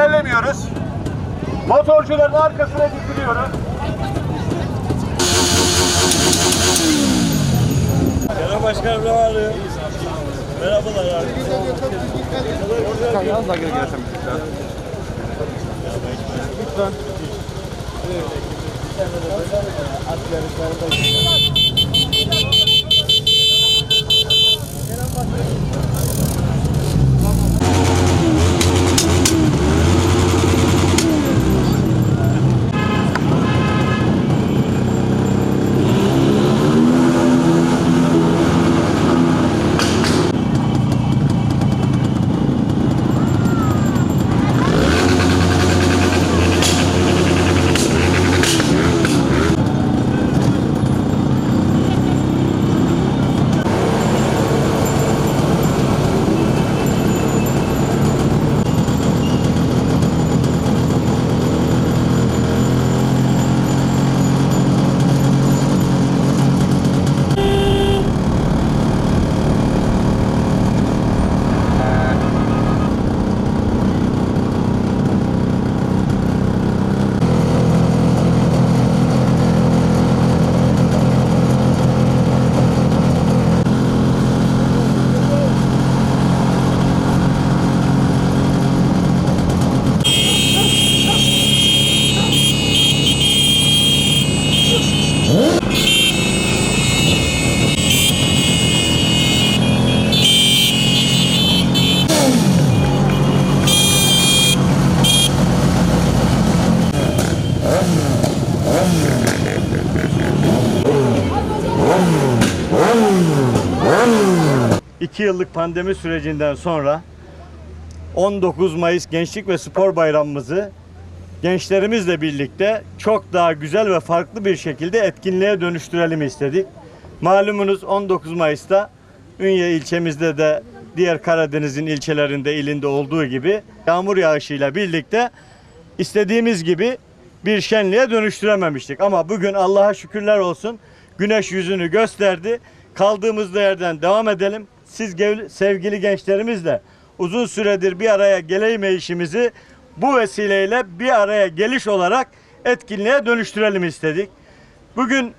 İlerlemiyoruz. Motorcuların arkasına dikiliyoruz. Genel Başkanım ne var? Merhabalar abi. Yalnız daha geri gelsem Lütfen. İki yıllık pandemi sürecinden sonra 19 Mayıs Gençlik ve Spor Bayramımızı gençlerimizle birlikte çok daha güzel ve farklı bir şekilde etkinliğe dönüştürelim istedik. Malumunuz 19 Mayıs'ta Ünye ilçemizde de diğer Karadeniz'in ilçelerinde, ilinde olduğu gibi yağmur yağışıyla birlikte istediğimiz gibi bir şenliğe dönüştürememiştik. Ama bugün Allah'a şükürler olsun güneş yüzünü gösterdi. Kaldığımız yerden devam edelim. Siz sevgili gençlerimizle uzun süredir bir araya gelemeyişimizi bu vesileyle bir araya geliş olarak etkinliğe dönüştürelim istedik. Bugün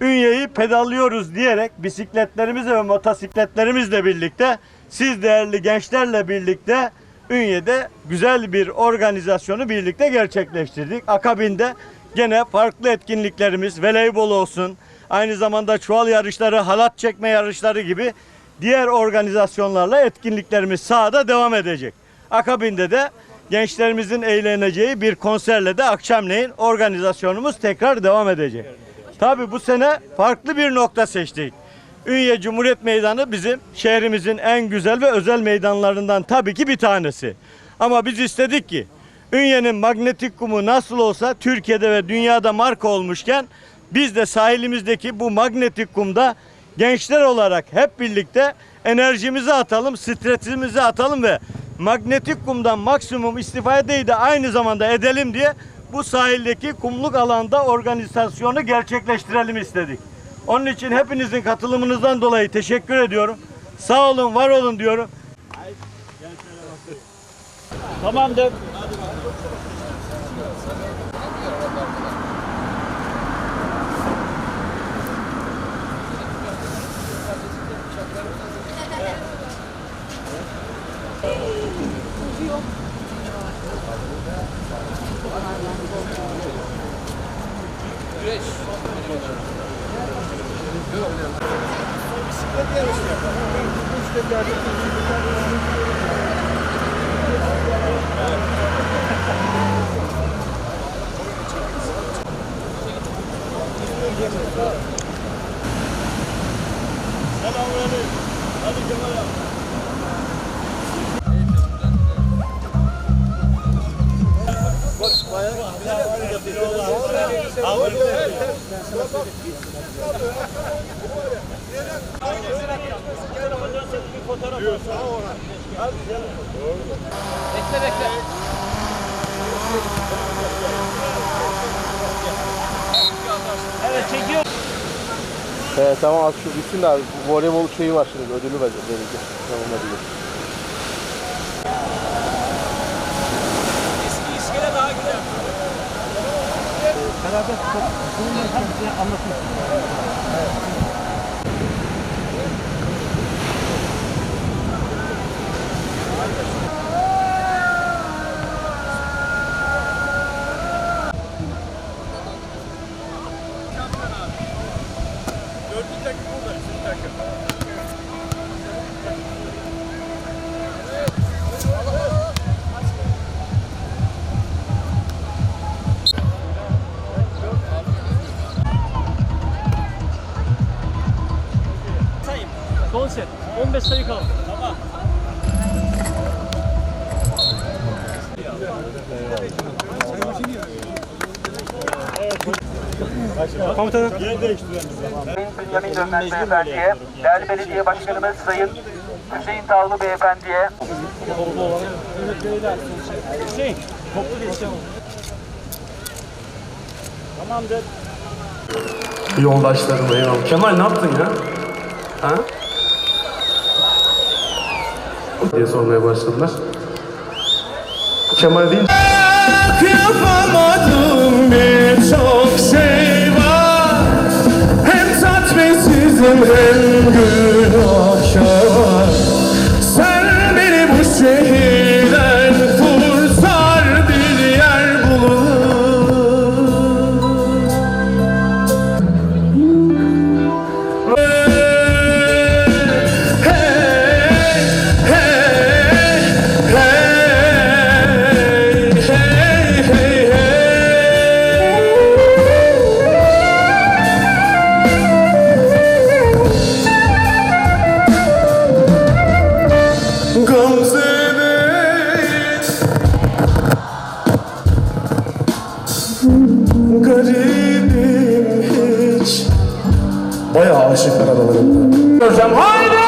Ünye'yi pedallıyoruz diyerek bisikletlerimizle ve motosikletlerimizle birlikte siz değerli gençlerle birlikte Ünye'de güzel bir organizasyonu birlikte gerçekleştirdik. Akabinde gene farklı etkinliklerimiz, voleybol olsun, aynı zamanda çuval yarışları, halat çekme yarışları gibi diğer organizasyonlarla etkinliklerimiz sahada devam edecek. Akabinde de gençlerimizin eğleneceği bir konserle de akşamleyin organizasyonumuz tekrar devam edecek. Tabi bu sene farklı bir nokta seçtik. Ünye Cumhuriyet Meydanı bizim şehrimizin en güzel ve özel meydanlarından tabii ki bir tanesi. Ama biz istedik ki Ünye'nin magnetik kumu nasıl olsa Türkiye'de ve dünyada marka olmuşken biz de sahilimizdeki bu magnetik kumda gençler olarak hep birlikte enerjimizi atalım, stresimizi atalım ve magnetik kumdan maksimum istifadeyi de aynı zamanda edelim diye bu sahildeki kumluk alanda organizasyonu gerçekleştirelim istedik. Onun için hepinizin katılımınızdan dolayı teşekkür ediyorum. Sağ olun, var olun diyorum. Tamamdır. Bir fotoğraf Bekle bekle. Ee, tamam az şu bitsin de abi. Voleybol şeyi var şimdi ödülü verecek. verecek. Tamam hadi. Eski iskele daha güzel. Sayın. Bünyamin Dönmez Beyefendi'ye, değerli belediye başkanımız Sayın Hüseyin Tavlı Beyefendi'ye, Hüseyin. Toplu geçeceğim. Tamamdır. yoldaşlarıma ya. Kemal ne yaptın ya? Ha? diye sormaya başladılar. Kemal deyince Yapamadım birçok şey tatminsizim hem günahkar Garibim hiç Bayağı aşıklar aralarında. Hocam haydi!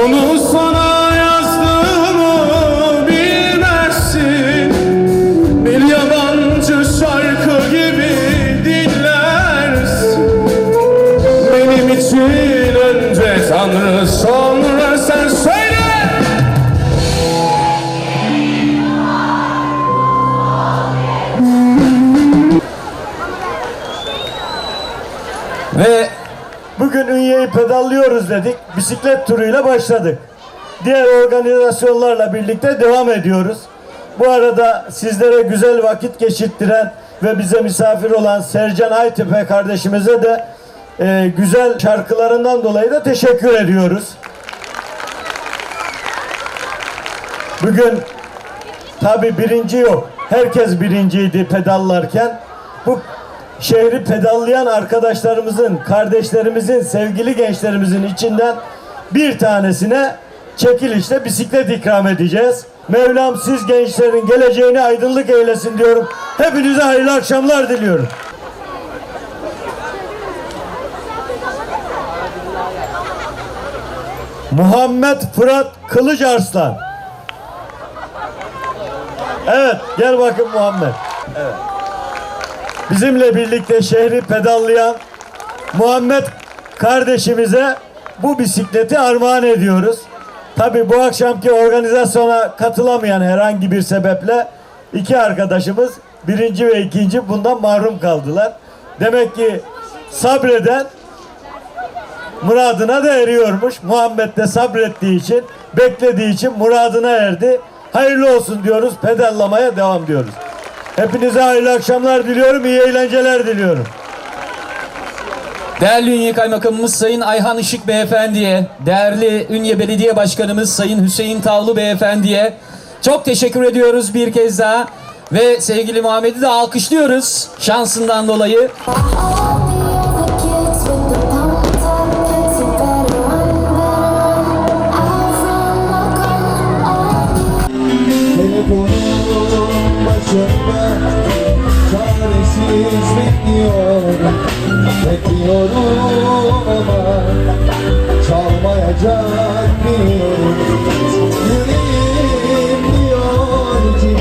Bunu sana yazdığımı bilmezsin Bir yabancı şarkı gibi dinlersin Benim için önce Tanrı Ünye'yi pedallıyoruz dedik. Bisiklet turuyla başladık. Diğer organizasyonlarla birlikte devam ediyoruz. Bu arada sizlere güzel vakit geçirttiren ve bize misafir olan Sercan Aytepe kardeşimize de e, güzel şarkılarından dolayı da teşekkür ediyoruz. Bugün tabi birinci yok. Herkes birinciydi pedallarken. Bu şehri pedallayan arkadaşlarımızın, kardeşlerimizin, sevgili gençlerimizin içinden bir tanesine çekilişte bisiklet ikram edeceğiz. Mevlam siz gençlerin geleceğini aydınlık eylesin diyorum. Hepinize hayırlı akşamlar diliyorum. Muhammed Fırat Kılıç Arslan. Evet, gel bakın Muhammed. Evet. Bizimle birlikte şehri pedallayan Muhammed kardeşimize bu bisikleti armağan ediyoruz. Tabii bu akşamki organizasyona katılamayan herhangi bir sebeple iki arkadaşımız birinci ve ikinci bundan mahrum kaldılar. Demek ki sabreden muradına da eriyormuş. Muhammed de sabrettiği için, beklediği için muradına erdi. Hayırlı olsun diyoruz, pedallamaya devam diyoruz. Hepinize hayırlı akşamlar diliyorum, iyi eğlenceler diliyorum. Değerli Ünye Kaymakamımız Sayın Ayhan Işık Beyefendi'ye, değerli Ünye Belediye Başkanımız Sayın Hüseyin Tavlu Beyefendi'ye çok teşekkür ediyoruz bir kez daha. Ve sevgili Muhammed'i de alkışlıyoruz şansından dolayı. Çaresiz bekliyor Biliyorum ama çalmayacak biliyorum Yüreğim diyor ki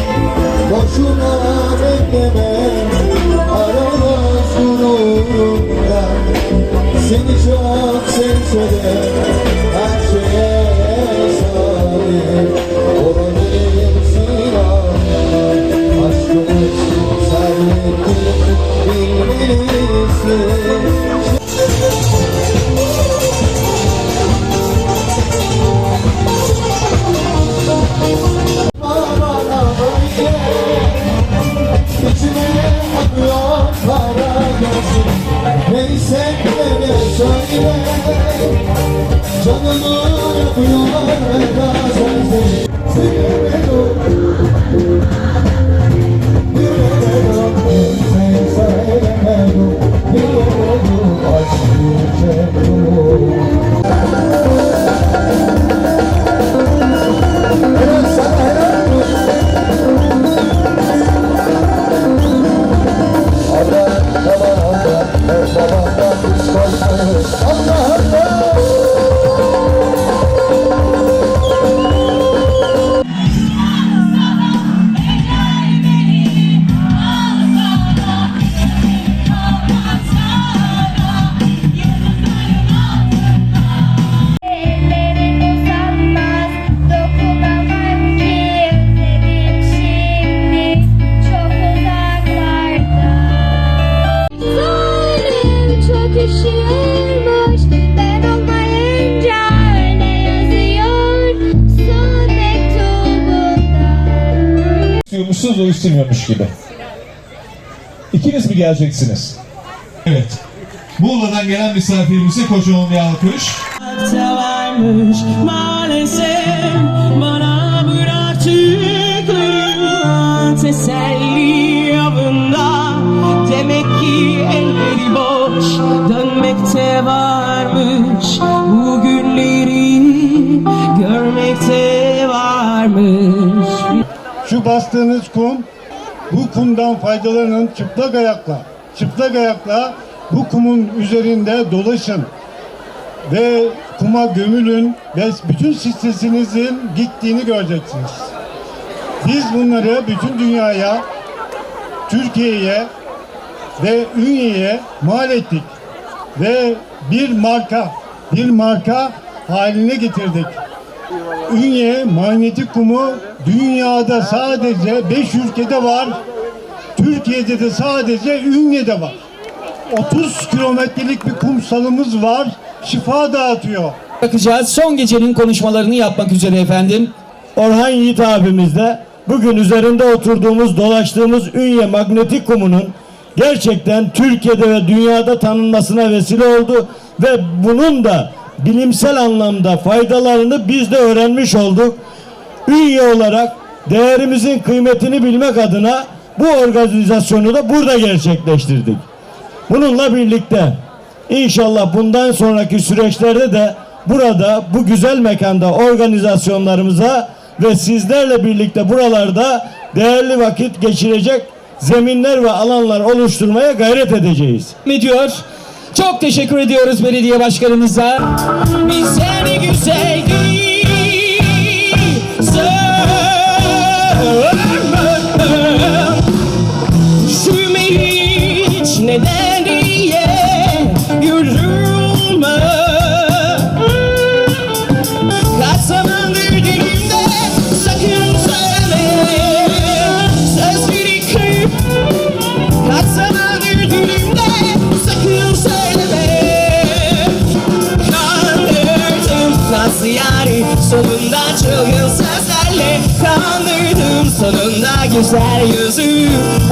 boşuna bekleme. Aramaz gururumdan Seni çok sevse de o istemiyormuş gibi. İkiniz mi geleceksiniz? Evet. Muğla'dan gelen misafirimize kocaman bir alkış. varmış maalesef bana bıraktıklarından teselli avında demek ki elleri boş dönmekte varmış bu günleri görmekte varmış Şu bastığınız kum, bu kumdan faydalanın çıplak ayakla. Çıplak ayakla bu kumun üzerinde dolaşın. Ve kuma gömülün ve bütün stresinizin gittiğini göreceksiniz. Biz bunları bütün dünyaya, Türkiye'ye ve Ünye'ye mal ettik. Ve bir marka, bir marka haline getirdik. Ünye manyetik kumu dünyada sadece 5 ülkede var. Türkiye'de de sadece Ünye'de var. 30 kilometrelik bir kumsalımız var. Şifa dağıtıyor. Bakacağız. Son gecenin konuşmalarını yapmak üzere efendim. Orhan Yiğit abimiz de bugün üzerinde oturduğumuz, dolaştığımız Ünye Magnetik Kumu'nun gerçekten Türkiye'de ve dünyada tanınmasına vesile oldu ve bunun da bilimsel anlamda faydalarını biz de öğrenmiş olduk. Ünye olarak değerimizin kıymetini bilmek adına bu organizasyonu da burada gerçekleştirdik. Bununla birlikte inşallah bundan sonraki süreçlerde de burada bu güzel mekanda organizasyonlarımıza ve sizlerle birlikte buralarda değerli vakit geçirecek zeminler ve alanlar oluşturmaya gayret edeceğiz. ediyor. Çok teşekkür ediyoruz belediye başkanımıza. Bize ne güzel Üşüme güzel yüzü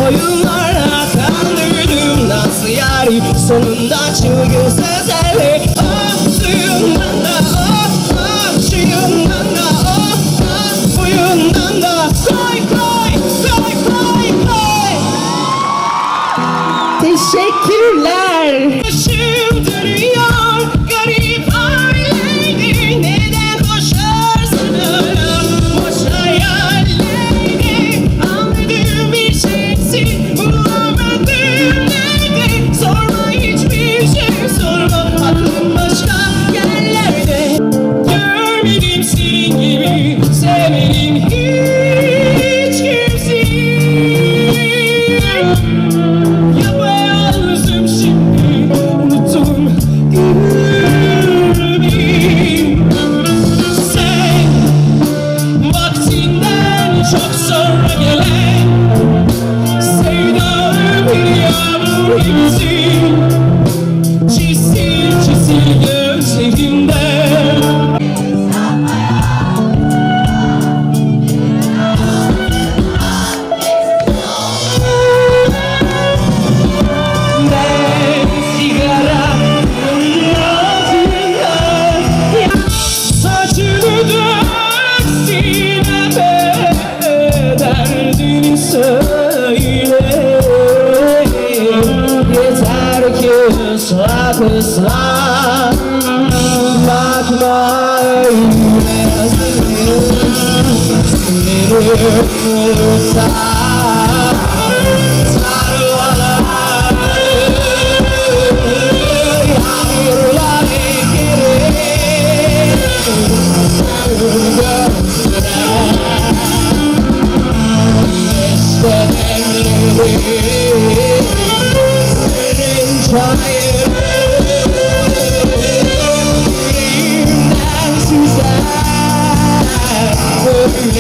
oyunlarla Kandırdım nasıl yani sonunda çılgın sözlerle life. I'm